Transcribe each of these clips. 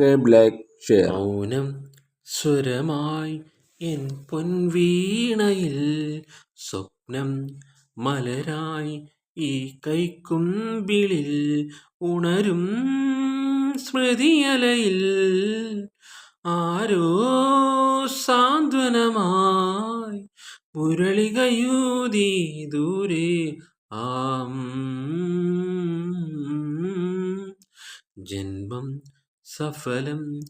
Subscribe like share മൗനം സ്വരമായി N പൊൻവീണയിൽ സ്വപ്നം മലരായി ഈ കൈക്കുമ്പിളിൽ ഉണരും സ്മൃതിയലയിൽ ആരോ സാന്ത്വനമായി മുരളികയൂതി ദൂരെ ആം. ജന്മം സഫലം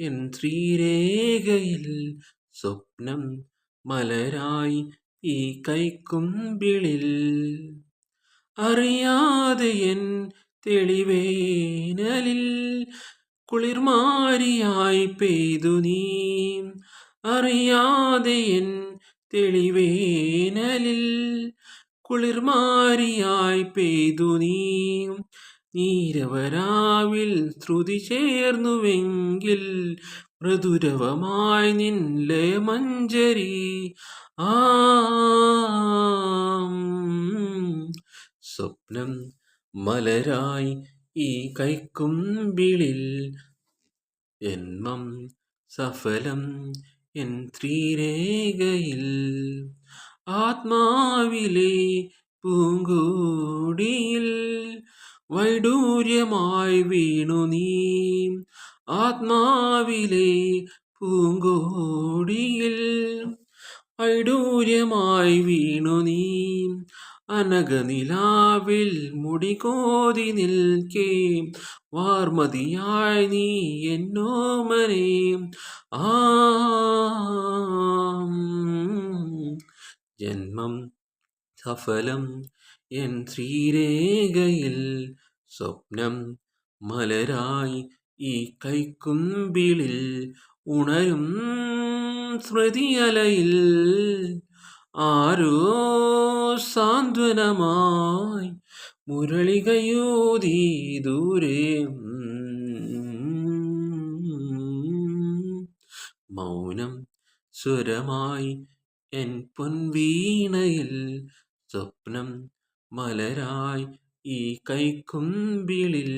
എൻ ശ്രീരേഖയിൽ സ്വപ്നം മലരായി ഈ കൈക്കുമ്പിളിൽ. അറിയാതെ എൻ തെളിവേനലിൽ കുളിർമാരിയായി പെയ്തു നീ. അറിയാതെ എൻ തെളിവേനലിൽ കുളിർമാരിയായി പെയ്തു നീ. നീരവരാവിൽ ശ്രുതി ചേർന്നുവെങ്കിൽ മൃദുരവമായി നിൻ മഞ്ജരി ആ. സ്വപ്നം മലരായി ഈ കൈക്കുമ്പിളിൽ ജന്മം സഫലം എൻ ത്രിരേഖയിൽ. ആത്മാവിലെ പൂങ്കൂടിയിൽ വൈഡൂര്യമായി വീണു നീ. ആത്മാവിലെ പൂങ്കോടിയിൽ വൈഡൂര്യമായി വീണു നീ. അനകനിലാവിൽ മുടികോതി നിൽക്കേ. വാർമതിയായി നീ എന്നോമനെ ആ. ജന്മം സഫലം എൻ ശ്രീരേഖയിൽ സ്വപ്നം മലരായി ഈ കൈക്കുമ്പിളിൽ ഉണരും സ്മൃതിയലയിൽ ആരോ സാന്ത്വനമായി മുരളികയൂതി ദൂരെ മൗനം സ്വരമായി എൻ പൊൻവീണയിൽ സ്വപ്നം മലരായി ഈ കൈക്കുമ്പിളിൽ